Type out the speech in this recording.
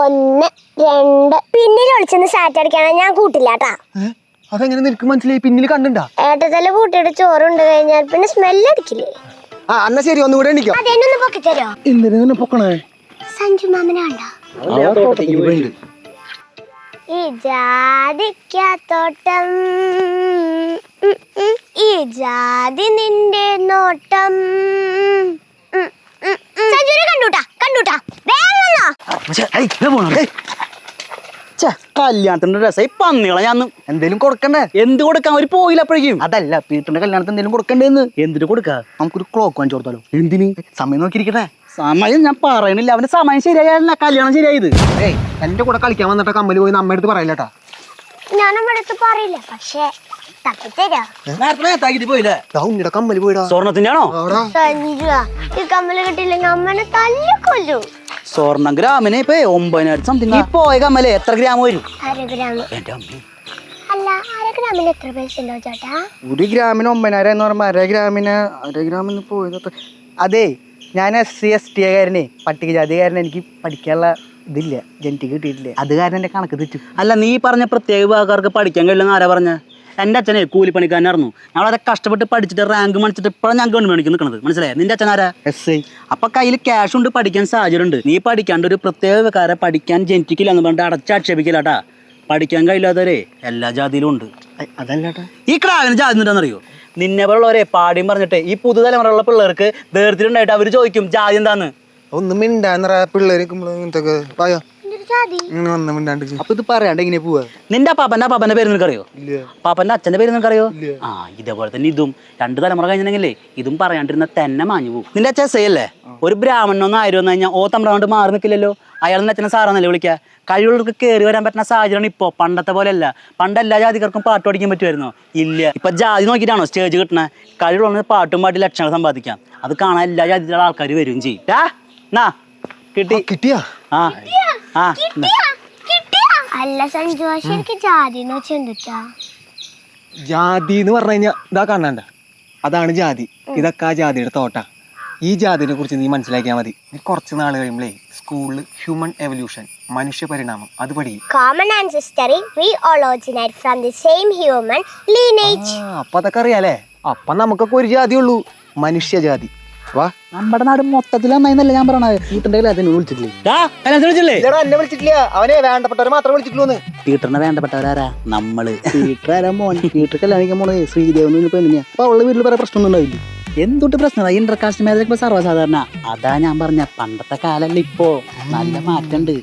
ഒന്ന് രണ്ട്. പിന്നിൽ ഒളിച്ചെന്ന് സാറ്റ് അടിക്കണം. ഞാൻ കൂട്ടില്ല കേട്ടാ അതെങ്ങനെ നിനക്ക് മനസ്സിലായി? പിന്നിൽ കണ്ടുണ്ടാ? ഏട്ടത്തല കൂട്ടിയിട്ട് ചോറുണ്ട് കഴിഞ്ഞാൽ പിന്നെ സ്മെല്ല് അടിക്കില്ലേ? ആ എന്നാ ശരി ഒന്നുകൂടെ അതെന്നെ ഒന്ന് പൊക്കി തരോ? എന്തിനാ പൊക്കണേ? സഞ്ജു മാമനെ കണ്ടോ? ഈ ജാതിക്ക തോട്ടം. ഈ ജാതി നിന്റെ നോട്ടം. കല്യാണത്തിന്റെ രസം ഇപ്പൊ പന്നികളെ ഞാൻ എന്തേലും കൊടുക്കണ്ടേ? എന്ത് കൊടുക്കാൻ? ഒരു പോയില്ല അപ്പോഴേക്കും. അതല്ല പീട്ടന്റെ കല്യാണത്തിന് എന്തെങ്കിലും കൊടുക്കണ്ടേന്ന്. എന്തിനു കൊടുക്ക? നമുക്കൊരു ക്ലോക്ക് വാങ്ങിച്ചു കൊടുത്താലോ? എന്തിന്? സമയം നോക്കിയിരിക്കട്ടെ. സമയം ഞാൻ പറയണില്ല. അവന്റെ സമയം ശരിയായല്ല കല്യാണം ശരിയായത്. ഏയ് എന്റെ കൂടെ കളിക്കാൻ വന്നിട്ട് കമ്മൽ പോയി നമ്മ അടുത്ത് പറയില്ലട്ടാ ഞാൻ അടുത്ത് പറയില്ല. പക്ഷേ തപ്പിത്തരാ പോയില്ലേ? ഉണ്ണിയുടെ കമ്മൽ പോയിടാ. സ്വർണത്തിന്റെ ആണോ ഈ കമ്മൽ കിട്ടിയില്ലെങ്കിൽ അമ്മനെ തല്ലിക്കൊല്ലു. സ്വർണം ഗ്രാമിന് ഇപ്പൊ ഒമ്പതിനായിരം സംതിങ് ഈ പോയ കമ്മൽ എത്ര ഗ്രാം വരും? എന്റെ അമ്മ. ഒരു ഗ്രാമിന് ഒമ്പതിനായിരം എന്ന് പറയുമ്പോ അര ഗ്രാമിന് അര ഗ്രാമിന് പോയത്? അതെ ഞാൻ എസ് സി എസ് ടി കാരനെ പട്ടികജാതികാരനെ എനിക്ക് പഠിക്കാനുള്ള ഇതില്ല ജനിക്ക് കിട്ടിയിട്ടില്ല. അത് കാരണം എന്റെ കണക്ക് തെറ്റും. അല്ല നീ പറഞ്ഞ പ്രത്യേക വിഭാഗക്കാർക്ക് പഠിക്കാൻ കഴിയില്ലെന്ന് ആരാ പറഞ്ഞ? എന്റെ അച്ഛനെ കൂലിപ്പണിക്കാരനായിരുന്നു. ഞങ്ങൾ അതൊക്കെ കഷ്ടപ്പെട്ട് പഠിച്ചിട്ട് റാങ്ക് മേടിച്ചിട്ട് ഇപ്പോഴും ഞാൻ ഗവൺമെന്റ് നിൽക്കുന്നത് മനസ്സിലായോ? നിന്റെ അച്ഛൻ ആരാ? എസ് ഐ അപ്പൊ കയ്യിൽ ക്യാഷ് ഉണ്ട് പഠിക്കാൻ സാഹചര്യം ഉണ്ട് നീ പഠിക്കാണ്ട് ഒരു പ്രത്യേക വികാരം പഠിക്കാൻ ജനിറ്റിക്കില്ല എന്ന് പറഞ്ഞിട്ട് അടച്ചാക്ഷേപിക്കില്ലാട്ടാ പഠിക്കാൻ കഴിയില്ലാത്തവരെ എല്ലാ ജാതിയിലും ഉണ്ട്. അതല്ലാട്ടാ ഈ ക്രാവിന് ജാതി എന്താണെന്നറിയോ നിന്നെ പോലുള്ളവരെ പാടിയും പറഞ്ഞിട്ട് ഈ പുതുതലമുറയുള്ള പിള്ളേർക്ക് വേർതിരുണ്ടായിട്ട് അവർ ചോദിക്കും ജാതി എന്താന്ന്? ഒന്നും മിണ്ടാന്നറ പിള്ളേർ ഇങ്ങനത്തെ അപ്പൊ ഇത് പറയാണ്ട് എങ്ങനെ പോവാ? നിന്റെ പാപ്പന്റെ പാപ്പന്റെ പേര് നിനക്കറിയോ? അറിയോ പാപ്പന്റെ അച്ഛന്റെ പേര് നിനക്കറിയോ? അറിയോ ആ ഇതേപോലെ തന്നെ ഇതും രണ്ട് തലമുറ കഴിഞ്ഞിട്ടുണ്ടെങ്കിലേ ഇതും പറയാണ്ടിരുന്ന തന്നെ മാഞ്ഞു പോകും നിന്റെ അച്ഛൻ സേയല്ലേ? ഒരു ബ്രാഹ്മണനൊന്നും ആയിരുന്നു കഴിഞ്ഞാൽ ഓ തമ്പ്രാണ്ട് മാറി നിൽക്കില്ലല്ലോ? അയാൾ നിന്റെ അച്ഛനെ സാറാന്നല്ലേ വിളിക്കുക കഴിവുള്ളവർക്ക് കയറി വരാൻ പറ്റുന്ന സാഹചര്യമാണ് ഇപ്പോൾ പണ്ടത്തെ പോലെയല്ല. പണ്ട് എല്ലാ ജാതിക്കാർക്കും പാട്ട് പഠിക്കാൻ പറ്റുമായിരുന്നോ? ഇല്ല. ഇപ്പൊ ജാതി നോക്കിയിട്ടാണോ സ്റ്റേജ് കിട്ടണേ? കഴിവുള്ള പാട്ടും പാട്ടി ലക്ഷങ്ങൾ സമ്പാദിക്കാം. അത് കാണാൻ എല്ലാ ജാതിയിലുള്ള ആൾക്കാർ വരും ചെയ്യും. കിട്ടിയാ? ആ. ആ. അല്ല സഞ്ജു ശരിക്കും ജാതി എന്ന് വെച്ചാ ജാതി എന്ന് പറഞ്ഞു കഴിഞ്ഞാൽ ഇതാ കാണണ്ട അതാണ് ജാതി. ഇതൊക്കെ ആ ജാതിയുടെ തോട്ടാ. ഈ ജാതിനെ കുറിച്ച് നീ മനസ്സിലാക്കിയാൽ മതി. നീ കുറച്ച് നാൾ കഴിയുമ്പോഴേ സ്കൂളിൽ ഹ്യൂമൻ എവല്യൂഷൻ മനുഷ്യ പരിണാമം അത് പഠിക്കും. Common we from the same human lineage അപ്പൊ അതൊക്കെ അറിയാലേ അപ്പൊ നമുക്കൊക്കെ ഒരു ജാതി ഉള്ളൂ മനുഷ്യജാതി വാ. നമ്മുടെ നാട് മൊത്തത്തിൽ നന്നായിന്നല്ല ഞാൻ പറയണത്? വീട്ടിന്റെ അതിനെ വിളിച്ചിട്ടില്ലേ? വിളിച്ചില്ലേ ഇല്ലടാ എന്നെ വിളിച്ചിട്ടില്ല. അവനെ വേണ്ടപ്പെട്ടവരെ മാത്രം വിളിച്ചിട്ടുള്ളൂ പീട്ടറിനെ വേണ്ടപ്പെട്ടവരാരാ? നമ്മൾ. വീട്ടുകാരാ മോൻ വീട്ടിൽ കല്യാണിക്കാൻ പോണേ ശ്രീദേവൻ പെണ്ണിനെയാ അപ്പൊ അവളുടെ വീട്ടിൽ പറയാൻ പ്രശ്നമൊന്നും ഉണ്ടാവില്ല. എന്തൊട്ട് പ്രശ്നം? ഇന്റർകാസ്റ്റ് മാരേജ് ഇപ്പൊ സർവസാധാരണ. അതാ ഞാൻ പറഞ്ഞ പണ്ടത്തെ കാലല്ല ഇപ്പോ. നല്ല മാറ്റണ്ട്.